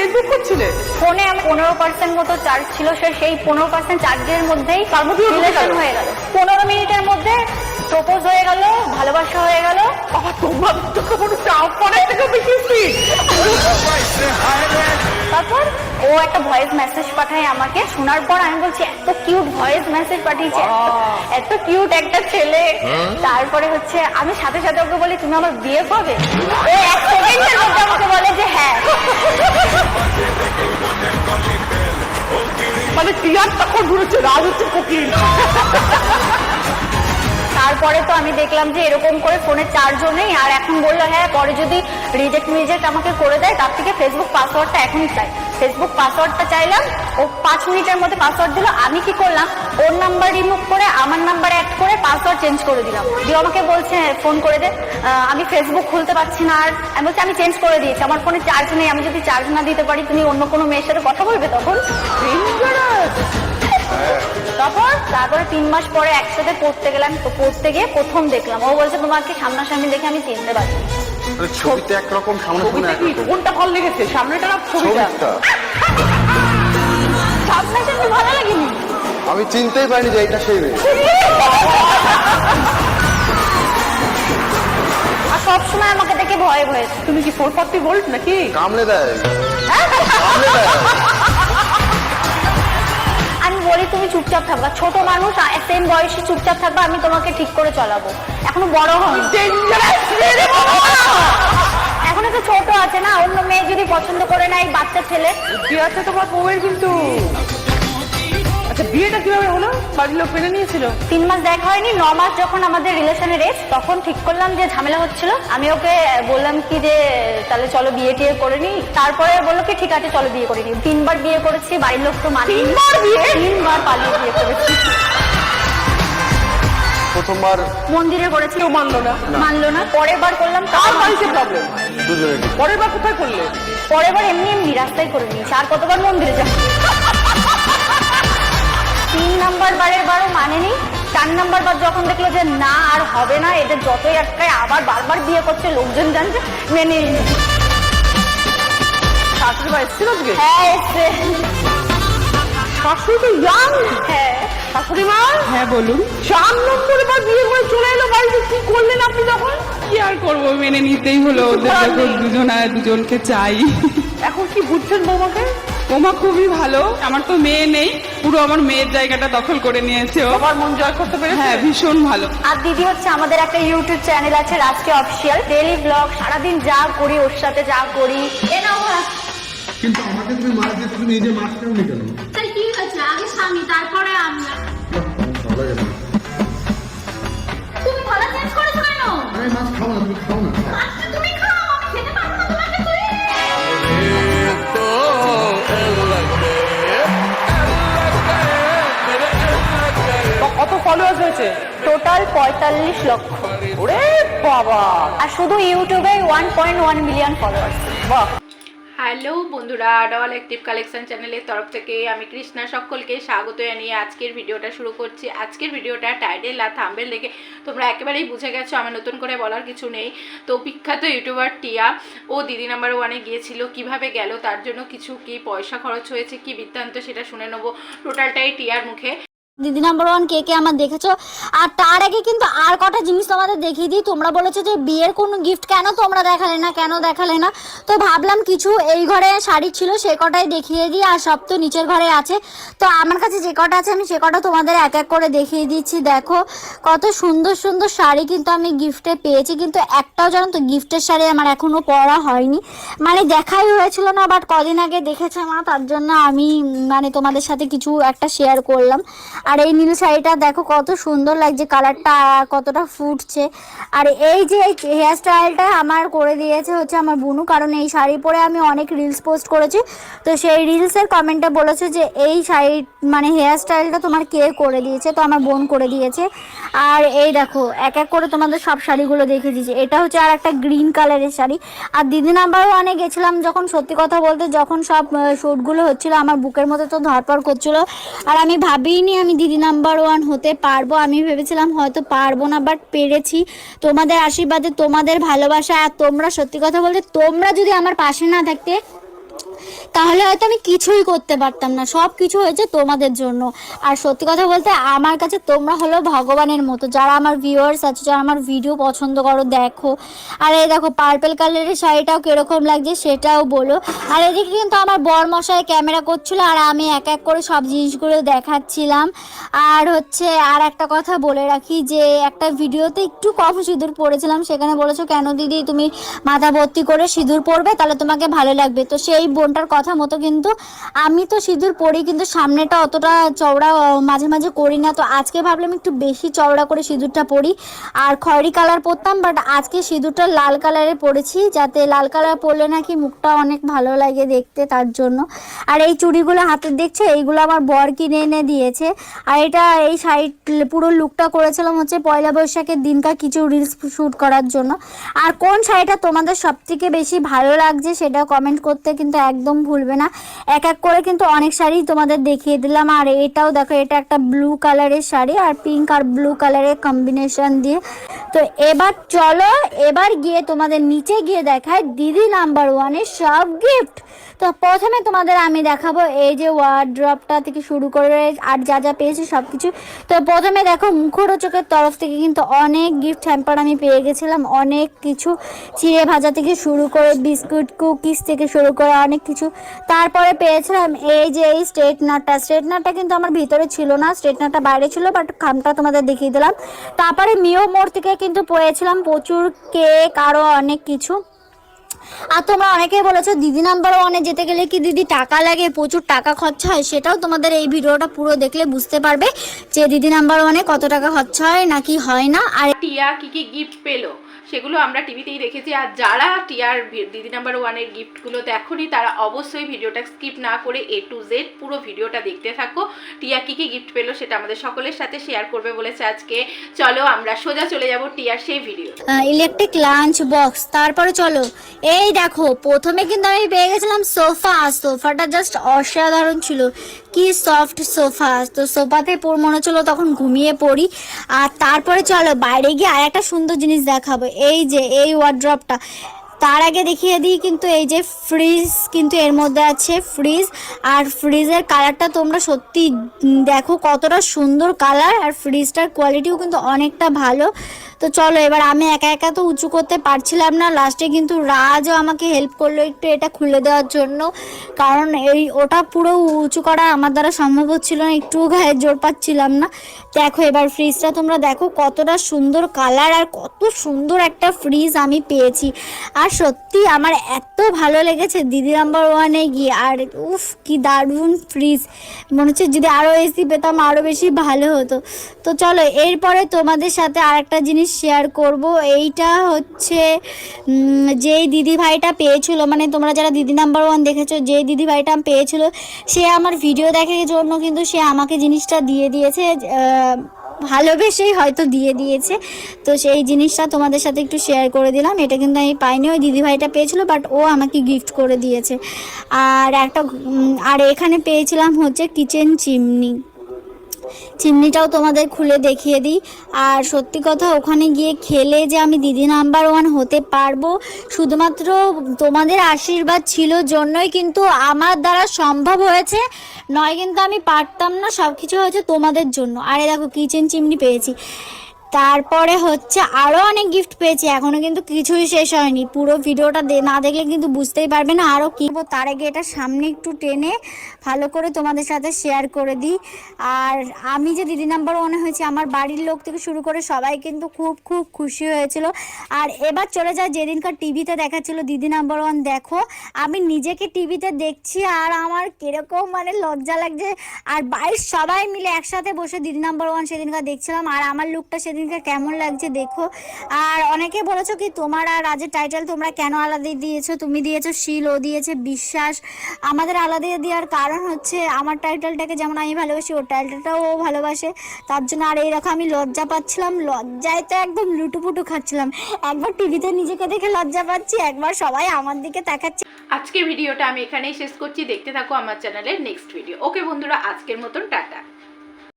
Facebook করছিলে ফোনে পনেরো পার্সেন্ট মতো চার্জ ছিল সে সেই পনেরো পার্সেন্ট চার্জের মধ্যেই গেল? হয়ে গেল পনেরো মিনিটের মধ্যে প্রপোজ হয়ে গেল ভালোবাসা হয়ে গেল। বাবা তোমার তো কোনো চাপ পড়াই থেকে বেশি স্পিড তারপর ও একটা ভয়েস মেসেজ পাঠায় আমাকে। শোনার পর আমি বলছি এত কিউট ভয়েস মেসেজ পাঠিয়েছে। এত- এত কিউট একটা ছেলে। তারপরে হচ্ছে আমি সাথে সাথে ওকে বলি তুমি আমার বিয়ে পাবে ও এক সেকেন্ডের মধ্যে আমাকে বলে যে হ্যাঁ। মানে টিয়ার তখন ঘুরেছে রাজ হচ্ছে কোকিল। তারপরে তো আমি দেখলাম যে এরকম করে ফোনে চার্জও নেই আর এখন বলল হ্যাঁ পরে যদি রিজেক্ট মিজেক্ট আমাকে করে দেয়, তার থেকে ফেসবুক পাসওয়ার্ডটা এখনই চাই। ফেসবুক পাসওয়ার্ডটা চাইলাম, ও পাঁচ মিনিটের মধ্যে পাসওয়ার্ড দিল, আমি কি করলাম? ওর নাম্বার রিমুভ করে, আমার নাম্বার অ্যাড করে পাসওয়ার্ড চেঞ্জ করে দিলাম। দিয়ে আমাকে বলছে ফোন করে দে। আমি ফেসবুক খুলতে পারছি না, আর আমি বলছি, আমি চেঞ্জ করে দিয়েছি, আমার ফোনে চার্জ নেই, আমি যদি চার্জ না দিতে পারি, তুমি অন্য কোনো মেয়ের সাথে কথা বলবে তখন? Dangerous! তারপর? তারপরে তিন মাস পরে একসাথে পড়তে গেলাম তো পড়তে গিয়ে প্রথম দেখলাম। ও বলছে তোমাকে সামনাসামনি দেখে আমি চিনতে পারি মানে ছবিতে একরকম কোনটা ভালো লেগেছে? সামনেটা না ছবিটা? ছবিটা। সামনাসামনি ভালো লাগেনি? আমি চিনতেই পারিনি যে এটা সেই আর সবসময় আমাকে দেখে ভয়ে ভয়ে। তুমি কি ফোর ফর্টি ভোল্ট নাকি? কামড়ে দেয় কামড়ে দেয়। থাকবা। ছোট মানুষ সেম বয়সে চুপচাপ থাকবা আমি তোমাকে ঠিক করে চলাবো। এখনও বড় বাবা! এখন তো ছোট আছে না অন্য মেয়ে যদি পছন্দ করে না এই বাচ্চা ছেলে। আছে তোমার বউয়ের কিন্তু? বিয়েটা কীভাবে হলো? বাড়ির লোক মেনে নিয়েছিল? তিন মাস দেখা হয়নি ন মাস যখন আমাদের রিলেশনের এজ তখন ঠিক করলাম যে ঝামেলা হচ্ছিল। আমি ওকে বললাম কি যে তাহলে চলো বিয়ে টিয়ে করে নি তারপরে বলল কি ঠিক আছে চলো বিয়ে করে নি তিনবার বিয়ে করেছি বাড়ির লোক তো মানে তিনবার বিয়ে? তিনবার পালিয়ে বিয়ে করেছি। প্রথমবার মন্দিরে করেছি। কেউ মানলো না। মানলো না। পরের বার করলাম কার তাও বাড়িতে প্রবলেম পরের বার কোথায় করলে? পরের বার এমনি এমনি রাস্তায় করে নিয়েছি। আর কতবার মন্দিরে যাব নাম্বার বারের বারও মানেনি। চার নাম্বার বার যখন দেখল যে না আর হবে না এদের যতই আটকায় আবার বারবার বিয়ে করছে লোকজন জানছে মেনে শাশুড়ি বা এসেছিল আজকে? হ্যাঁ এসছে। শাশুড়ি তো ইয়াং হ্যাঁ। শাশুড়ি মা? হ্যাঁ বলুন। চার নম্বরে বার বিয়ে করে চলে এলো বাড়িতে কি করলেন আপনি তখন? কি আর করব মেনে নিতেই হলো। ওদের দুজন আর দুজনকে চাই। এখন কি বুঝছেন বৌমাকে? ওমা খুবই ভালো। আমার তো মেয়ে নেই পুরো আমার মেয়ের জায়গাটা দখল করে নিয়েছে ও। আমার মন জয় করতে পেরেছে? হ্যাঁ ভীষণ ভালো। আর দিদি হচ্ছে আমাদের একটা ইউটিউব চ্যানেল আছে রাষ্ট্রীয় অফিসিয়াল ডেলি ব্লগ সারাদিন যা করি ওর সাথে যা করি। এ নাও। কিন্তু আমাকে তুমি মাছ দিয়ে তুমি এই যে কেউ নি কেন? তাই কি হয়েছে? আগে স্বামী তারপরে হয়েছে? টোটাল পঁয়তাল্লিশ লক্ষ। ওরে বাবা! আর শুধু ইউটিউবে one point one million followers বাহ! হ্যালো বন্ধুরা ডল অ্যাক্টিভ কালেকশন চ্যানেলের তরফ থেকে আমি কৃষ্ণা সকলকে স্বাগত জানিয়ে আজকের ভিডিওটা শুরু করছি। আজকের ভিডিওটা টাইটেল আর থাম্বেল দেখে তোমরা একেবারেই বুঝে গেছো, আমার নতুন করে বলার কিছু নেই। তো বিখ্যাত ইউটিউবার টিয়া, ও দিদি নাম্বার ওয়ানে গিয়েছিল, কীভাবে গেল, তার জন্য কিছু কি পয়সা খরচ হয়েছে, কি বৃত্তান্ত সেটা শুনে নেব। টোটালটাই টিয়ার মুখে। দিদি নাম্বার ওয়ান কে কে আমার দেখেছ? আর তার আগে কিন্তু আর কটা জিনিস তোমাদের দেখিয়ে দিই। তোমরা বলেছ যে বিয়ের কোনো গিফট কেন তোমরা দেখালে না, কেন দেখালে না? তো ভাবলাম কিছু এই ঘরে শাড়ি ছিল, সে কটাই দেখিয়ে দিই, আর সব তো নিচের ঘরে আছে। তো আমার কাছে যে কটা আছে, আমি সে কটা তোমাদের এক এক করে দেখিয়ে দিচ্ছি। দেখো, কত সুন্দর সুন্দর শাড়ি কিন্তু আমি গিফটে পেয়েছি, কিন্তু একটাও জানো তো গিফটের শাড়ি আমার এখনও পরা হয়নি। মানে দেখাই হয়েছিল না বাট কদিন আগে দেখেছে আমার তার জন্য আমি মানে তোমাদের সাথে কিছু একটা শেয়ার করলাম। আর এই নীল শাড়িটা দেখো কত সুন্দর লাগছে, কালারটা কতটা ফুটছে। আর এই যে হেয়ার স্টাইলটা আমার করে দিয়েছে হচ্ছে আমার বুনু, কারণ এই শাড়ি পরে আমি অনেক রিলস পোস্ট করেছি। তো সেই রিলসের কমেন্টে বলেছে যে, এই শাড়ি মানে হেয়ার স্টাইলটা তোমার কে করে দিয়েছে? তো আমার বোন করে দিয়েছে। আর এই দেখো, এক এক করে তোমাদের সব শাড়িগুলো দেখে দিয়েছে। এটা হচ্ছে আর একটা গ্রিন কালারের শাড়ি। আর দিদি নাম্বার অনেক গেছিলাম যখন সত্যি কথা বলতে, যখন সব শ্যুটগুলো হচ্ছিল আমার বুকের মধ্যে তো ধরপড় করছিল। আর আমি ভাবিনি আমি দিদি নাম্বার ওয়ান হতে পারব। আমি ভেবেছিলাম হয়তো পারব না বাট পেরেছি। তোমাদের আশীর্বাদে, তোমাদের ভালোবাসা, আর তোমরা সত্যি কথা বলতে, তোমরা যদি আমার পাশে না থাকতে তাহলে হয়তো আমি কিছুই করতে পারতাম না। সব কিছু হয়েছে তোমাদের জন্য। আর সত্যি কথা বলতে, আমার কাছে তোমরা হলো ভগবানের মতো। যারা আমার ভিউয়ার্স আছে, যারা আমার ভিডিও পছন্দ করো, দেখো। আর এই দেখো পার্পেল কালারের শাড়িটাও কীরকম লাগছে সেটাও বলো। আর এদিকে কিন্তু আমার বর মশাই ক্যামেরা করছিল, আর আমি এক এক করে সব জিনিসগুলো দেখাচ্ছিলাম। আর হচ্ছে, আর একটা কথা বলে রাখি যে, একটা ভিডিওতে একটু কম সিঁদুর পরেছিলাম সেখানে বলেছ, কেন দিদি, তুমি মাথা ভর্তি করে সিঁদুর পরবে তাহলে তোমাকে ভালো লাগবে। তো সেই বোনটার কথা মতো কিন্তু আমি তো সিঁদুর পরি, কিন্তু সামনেটা অতটা চওড়া মাঝে মাঝে করি না। তো আজকে ভাবলাম একটু বেশি চওড়া করে সিঁদুরটা পরি। আর খয়েরি কালার পরতাম বাট আজকে সিঁদুরটা লাল কালারে পরেছি, যাতে লাল কালার পরলে নাকি মুখটা অনেক ভালো লাগে দেখতে তার জন্য। আর এই চুড়িগুলো হাতে, দেখছে? এইগুলো আমার বর কিনে এনে দিয়েছে। আর এটা এই সাইড, পুরো লুকটা করেছিলাম হচ্ছে পয়লা বৈশাখের দিনকার কিছু রিলস শ্যুট করার জন্য। আর কোন শাড়িটা তোমাদের সব থেকে বেশি ভালো লাগছে সেটা কমেন্ট করতে কিন্তু একদম ভুলবে না। এক এক করে কিন্তু অনেক শাড়ি তোমাদের দেখিয়ে দিলাম। আর এটাও দেখো, এটা একটা ব্লু কালারের শাড়ি আর পিঙ্ক আর ব্লু কালারের কম্বিনেশন দিয়ে। তো এবার চলো, এবার গিয়ে তোমাদের নিচে গিয়ে দেখায় দিদি নাম্বার ওয়ানের সব গিফট তো প্রথমে তোমাদের আমি দেখাবো এই যে ওয়ার্ড্রপটা থেকে শুরু করে আর যা যা পেয়েছি সব কিছু তো প্রথমে দেখো মুখরোচকের তরফ থেকে কিন্তু অনেক গিফট হ্যাম্পার আমি পেয়ে গেছিলাম। অনেক কিছু চিড়ে ভাজা থেকে শুরু করে বিস্কুট, কুকিজ থেকে শুরু করে অনেক কিছু। তারপরে পেয়েছিলাম এই যে এই স্ট্রেটনারটা স্ট্রেটনারটা কিন্তু আমার ভিতরে ছিল না স্ট্রেটনারটা বাইরে ছিল বাট খামটা তোমাদের দেখিয়ে দিলাম। তারপরে মিও মোড় থেকে কিন্তু পেয়েছিলাম প্রচুর কেক আরও অনেক কিছু। আর তোমরা অনেকেই বলেছ দিদি নাম্বার ওয়ানে যেতে গেলে কি দিদি টাকা লাগে, প্রচুর টাকা খরচা হয়? সেটাও তোমাদের এই ভিডিওটা পুরো দেখলে বুঝতে পারবে যে দিদি নাম্বার ওয়ানে কত টাকা খরচা হয় নাকি হয় না। আর টিয়া কি কি গিফট পেল? সেগুলো আমরা টিভিতেই দেখেছি। আর যারা টিয়ার দিদি নাম্বার ওয়ানের গিফটগুলো দেখোনি তারা অবশ্যই ভিডিওটা স্কিপ না করে এ টু জেড পুরো ভিডিওটা দেখতে থাকো। টিয়া কী কী গিফট পেল সেটা আমাদের সকলের সাথে শেয়ার করবে বলেছে আজকে। চলো আমরা সোজা চলে যাব টিয়ার সেই ভিডিও ইলেকট্রিক লাঞ্চ বক্স তারপরে চলো। এই দেখো, প্রথমে কিন্তু আমি পেয়ে গেছিলাম সোফা। সোফাটা জাস্ট অসাধারণ ছিল। কি সফট সোফা। তো সোফাতে মনে হচ্ছিল তখন ঘুমিয়ে পড়ি। আর তারপরে চলো, বাইরে গিয়ে আর একটা সুন্দর জিনিস দেখাবো। এই যে, এই ওয়ার্ড্রপটা তার আগে দেখিয়ে দিই কিন্তু এই যে ফ্রিজ কিন্তু এর মধ্যে আছে ফ্রিজ আর ফ্রিজের কালারটা তোমরা সত্যি দেখো কতটা সুন্দর কালার আর ফ্রিজটার কোয়ালিটিও কিন্তু অনেকটা ভালো। তো চলো, এবার আমি একা একা তো উঁচু করতে পারছিলাম না। লাস্টে কিন্তু রাজও আমাকে হেল্প করল একটু এটা খুলে দেওয়ার জন্য। কারণ এই ওটা পুরো উঁচু করা আমার দ্বারা সম্ভব হচ্ছিল না একটু গায়ে জোর পাচ্ছিলাম না। দেখো, এবার ফ্রিজটা তোমরা দেখো, কতটা সুন্দর কালার আর কত সুন্দর একটা ফ্রিজ আমি পেয়েছি। আর সত্যি আমার এত ভালো লেগেছে দিদি নাম্বার ওয়ানে গিয়ে, আর উফ, কি দারুণ ফ্রিজ মনে হচ্ছে যদি আরও এসি পেতাম আরও বেশি ভালো হতো। তো চলো, এরপরে তোমাদের সাথে আর একটা জিনিস শেয়ার করব। এইটা হচ্ছে যেই দিদি ভাইটা পেয়েছিল মানে তোমরা যারা দিদি নাম্বার ওয়ান দেখেছ, যেই দিদি ভাইটা পেয়েছিল, সে আমার ভিডিও দেখার জন্য কিন্তু সে আমাকে জিনিসটা দিয়ে দিয়েছে ভালোবেসেই হয়তো দিয়ে দিয়েছে। তো সেই জিনিসটা তোমাদের সাথে একটু শেয়ার করে দিলাম। এটা কিন্তু আমি পাইনি, ওই দিদিভাইটা পেয়েছিল বাট ও আমাকে গিফট করে দিয়েছে। আর একটা আর এখানে পেয়েছিলাম হচ্ছে কিচেন চিমনি চিমনিটাও তোমাদের খুলে দেখিয়ে দিই। আর সত্যি কথা, ওখানে গিয়ে খেলে যে আমি দিদি নাম্বার ওয়ান হতে পারব, শুধুমাত্র তোমাদের আশীর্বাদ ছিল জন্যই কিন্তু আমার দ্বারা সম্ভব হয়েছে। নয় কিন্তু আমি পারতাম না সব কিছু হয়েছে তোমাদের জন্য। আরে দেখো কিচেন চিমনি পেয়েছি। তারপরে হচ্ছে আরও অনেক গিফট পেয়েছি, এখনও কিন্তু কিছুই শেষ হয়নি। পুরো ভিডিওটা না দেখলে কিন্তু বুঝতেই পারবে না। আরও কিনবো তার আগে এটা সামনে একটু টেনে ভালো করে তোমাদের সাথে শেয়ার করে দিই। আর আমি যে দিদি নাম্বার ওয়ানে হয়েছি, আমার বাড়ির লোক থেকে শুরু করে সবাই কিন্তু খুব খুব খুশি হয়েছিল। আর এবার চলে যায় যেদিনকার টিভিতে দেখাচ্ছিল দিদি নাম্বার ওয়ান দেখো। আমি নিজেকে টিভিতে দেখছি আর আমার কীরকম মানে লজ্জা লাগছে। আর বাড়ির সবাই মিলে একসাথে বসে দিদি নাম্বার ওয়ান সেদিনকার দেখছিলাম। আর আমার লুকটা সেদিনকার কেমন লাগছে দেখো। আর অনেকে বলেছ কি, তোমার আর রাজের টাইটেল তোমরা কেন আলাদা দিয়েছ? তুমি দিয়েছ শিল, ও দিয়েছে বিশ্বাস। আমাদের আলাদা দেওয়ার কারণ হচ্ছে, আমার টাইটেলটাকে যেমন আমি ভালোবাসি, ওর টাইটেলটাও ও ভালোবাসে। তার জন্য আর এইরকম আমি লজ্জা পাচ্ছিলাম। লজ্জায় তো একদম লুটুপুটু খাচ্ছিলাম। একবার টিভিতে নিজেকে দেখে লজ্জা পাচ্ছি, একবার সবাই আমার দিকে তাকাচ্ছে। আজকে ভিডিওটা আমি এখানেই শেষ করছি। দেখতে থাকো আমার চ্যানেলের নেক্সট ভিডিও ওকে বন্ধুরা, আজকের মতন টাটা।